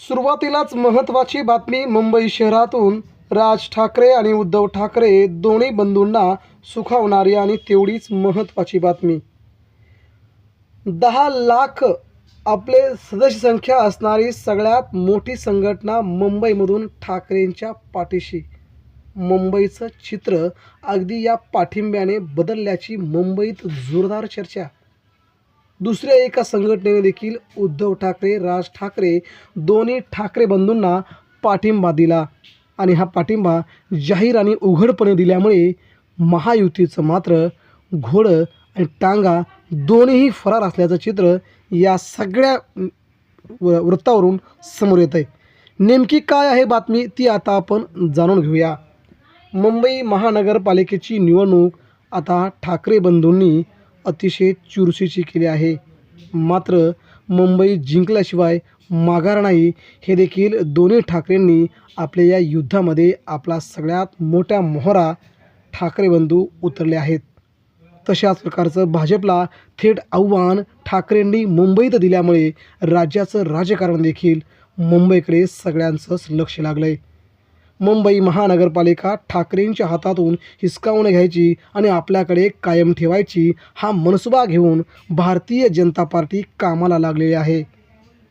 सुरुवातीलाच महत्त्वाची बातमी मुंबई शहरातून राज ठाकरे आणि उद्धव ठाकरे दोन्ही बंधूंना सुखावणारी आणि तेवढीच महत्त्वाची बातमी. दहा लाख आपले सदस्य संख्या असणारी सगळ्यात मोठी संघटना मुंबईमधून ठाकरेंच्या पाठीशी. मुंबईचं चित्र अगदी या पाठिंब्याने बदलल्याची मुंबईत जोरदार चर्चा. दुसऱ्या एका संघटनेने देखील उद्धव ठाकरे राज ठाकरे दोन्ही ठाकरे बंधूंना पाठिंबा दिला. आणि हा पाठिंबा जाहीर आणि उघडपणे दिल्यामुळे महायुतीचं मात्र घोडं आणि टांगा दोन्हीही फरार असल्याचं चित्र या सगळ्या व वृत्तावरून समोर येत आहे नेमकी काय आहे बातमी ती आता आपण जाणून घेऊया. मुंबई महानगरपालिकेची निवडणूक आता ठाकरे बंधूंनी अतिशय चुरशीची केली आहे. मात्र मुंबई जिंकल्याशिवाय माघार नाही. हे देखील दोन्ही ठाकरेंनी आपल्या या युद्धामध्ये आपला सगळ्यात मोठ्या मोहरा ठाकरे बंधू उतरले आहेत. तशाच प्रकारचं भाजपला थेट आव्हान ठाकरेंनी मुंबईत दिल्यामुळे राज्याचं राजकारण देखील मुंबईकडे सगळ्यांचंच लक्ष लागलं आहे मुंबई महानगरपालिका ठाकरेंच्या हातातून हिसकावून घ्यायची आणि आपल्याकडे कायम ठेवायची हा मनसुबा घेऊन भारतीय जनता पार्टी कामाला लागलेली आहे.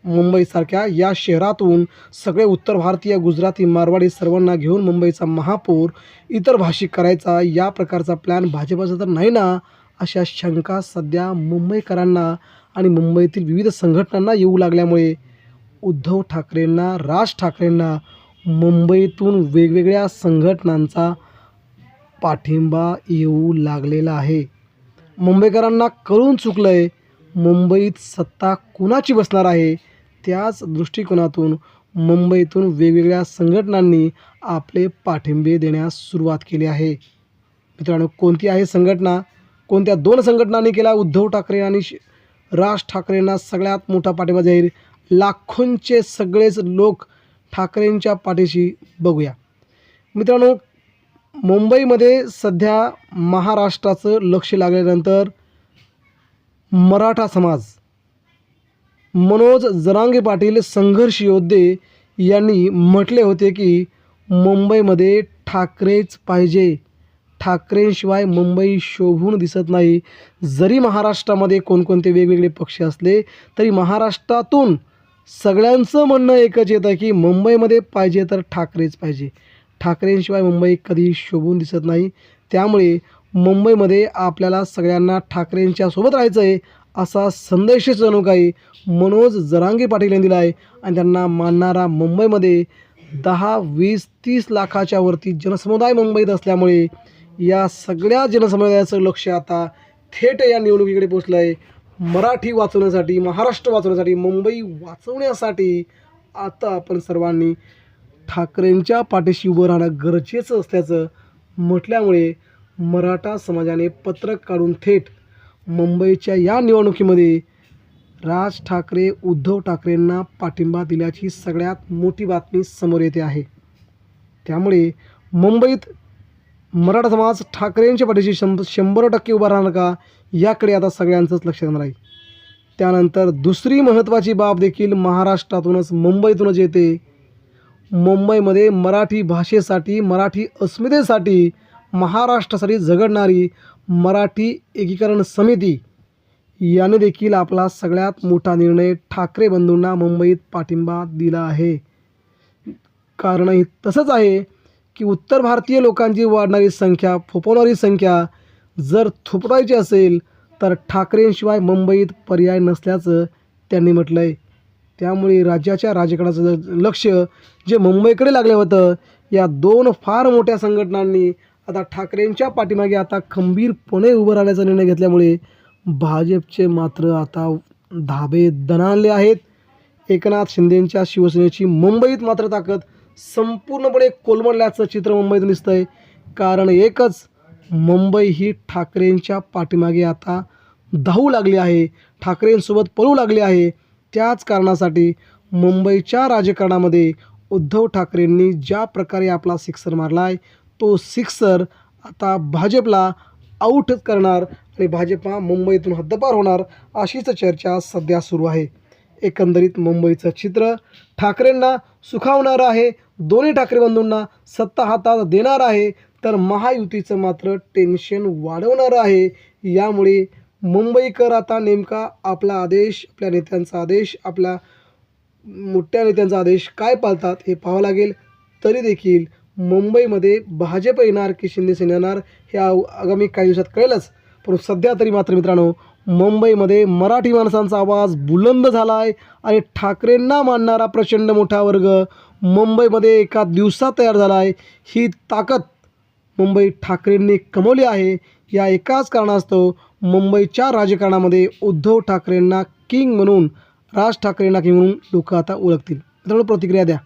मुंबईसारख्या या शहरातून सगळे उत्तर भारतीय गुजराती मारवाडी सर्वांना घेऊन मुंबईचा महापौर इतर भाषिक करायचा या प्रकारचा प्लॅन भाजपाचा तर नाही ना अशा शंका सध्या मुंबईकरांना आणि मुंबईतील विविध संघटनांना येऊ लागल्यामुळे. उद्धव ठाकरेंना राज ठाकरेंना मुंबईतून वेगवेगळ्या संघटनांचा पाठिंबा येऊ लागलेला आहे. मुंबईकरांना कळून चुकलं आहे मुंबईत सत्ता कुणाची बसणार आहे? त्याच दृष्टिकोनातून मुंबईतून वेगवेगळ्या संघटनांनी आपले पाठिंबे देण्यास सुरुवात केली आहे. मित्रांनो कोणती आहे संघटना? कोणत्या दोन संघटनांनी केला? उद्धव ठाकरे आणि श- राज ठाकरेंना सगळ्यात मोठा पाठिंबा जाहीर. लाखोंचे सगळेच लोक ठाकरेंच्या पाठीशी बघूया. मित्रांनो मुंबईमध्ये सध्या महाराष्ट्राचं लक्ष लागल्यानंतर मराठा समाज मनोज जरांगे पाटील संघर्ष योद्धे यांनी म्हटले होते की मुंबईमध्ये ठाकरेच पाहिजे. ठाकरेंशिवाय मुंबई शोभून दिसत नाही. जरी महाराष्ट्रामध्ये कोणकोणते वेगवेगळे पक्ष असले तरी महाराष्ट्रातून सगळ्यांचं म्हणणं एकच येतं की मुंबईमध्ये पाहिजे तर ठाकरेच पाहिजे. ठाकरेंशिवाय मुंबई कधी शोभून दिसत नाही. त्यामुळे मुंबईमध्ये आपल्याला सगळ्यांना ठाकरेंच्या सोबत राहायचं आहे असा संदेशच जणू काही मनोज जरांगे पाटील यांनी दिला आहे आणि त्यांना मानणारा मुंबईमध्ये दहा वीस तीस लाखाच्या वरती जनसमुदाय मुंबईत असल्यामुळे या सगळ्या जनसमुदायाचं लक्ष आता थेट या निवडणुकीकडे पोचलं आहे मराठी वाचवण्यासाठी महाराष्ट्र वाचवण्यासाठी मुंबई वाचवण्यासाठी आता आपण सर्वांनी ठाकरेंच्या पाठीशी उभं राहणं गरजेचं असल्याचं म्हटल्यामुळे मराठा समाजाने पत्रक काढून थेट मुंबईच्या या निवडणुकीमध्ये राज ठाकरे उद्धव ठाकरेंना पाठिंबा दिल्याची सगळ्यात मोठी बातमी समोर येते आहे. त्यामुळे मुंबईत मराठा समाज ठाकरेंच्या पाठीशी शंभ शंभर टक्के उभा राहणार का? याकडे आता सगळ्यांचंच लक्ष राहणार आहे. त्यानंतर दुसरी महत्त्वाची बाब देखील महाराष्ट्रातूनच मुंबईतूनच येते. मुंबईमध्ये मराठी भाषेसाठी मराठी अस्मितेसाठी महाराष्ट्रासाठी झगडणारी मराठी एकीकरण समिती याने देखील आपला सगळ्यात मोठा निर्णय ठाकरे बंधूंना मुंबईत पाठिंबा दिला आहे. कारणही तसंच आहे. की उत्तर भारतीय लोकांची वाढणारी संख्या फोपवणारी संख्या जर थोपटायची असेल तर ठाकरेंशिवाय मुंबईत पर्याय नसल्याचं त्यांनी म्हटलं आहे त्यामुळे राज्याच्या राजकारणाचं लक्ष जे मुंबईकडे लागलं होतं या दोन फार मोठ्या संघटनांनी आता ठाकरेंच्या पाठीमागे आता खंबीरपणे उभं राहण्याचा निर्णय घेतल्यामुळे भाजपचे मात्र आता धाबे दणाणले आहेत. एकनाथ शिंदेंच्या शिवसेनेची मुंबईत मात्र ताकद संपूर्णपणे कोलमडल्याचं चित्र मुंबईत दिसतं आहे कारण एकच मुंबई ही ठाकरेंच्या पाठीमागे आता धावू लागली आहे. ठाकरेंसोबत पळू लागली आहे. त्याच कारणासाठी मुंबईच्या राजकारणामध्ये उद्धव ठाकरेंनी ज्या प्रकारे आपला सिक्सर मारला आहे तो सिक्सर आता भाजपला आऊट करणार आणि भाजप हा मुंबईतून हद्दपार होणार अशीच चर्चा सध्या सुरू आहे. एकंदरीत मुंबईचं चित्र ठाकरेंना सुखावणारं आहे. दोन्ही ठाकरे बंधूंना सत्ता हातात देणार आहे तर महायुतीचं मात्र टेन्शन वाढवणारं आहे. यामुळे मुंबईकर आता नेमका आपला आदेश आपल्या नेत्यांचा आदेश आपल्या मोठ्या नेत्यांचा आदेश काय पाळतात हे पाहावं लागेल. तरी देखील मुंबईमध्ये भाजप येणार की शिंदेसेना येणार हे आगामी काही दिवसात कळेलच. परंतु सध्या तरी मात्र मित्रांनो मुंबईमध्ये मराठी माणसांचा आवाज बुलंद झाला आहे आणि ठाकरेंना मानणारा प्रचंड मोठा वर्ग मुंबईमध्ये एका दिवसात तयार झाला आहे. ही ताकद मुंबई ठाकरेंनी कमवली आहे. या एकाच कारणास्तव मुंबईच्या राजकारणामध्ये उद्धव ठाकरेंना किंग म्हणून राज ठाकरेंना किंग म्हणून लोक आता ओळखतील. मित्रांनो प्रतिक्रिया द्या.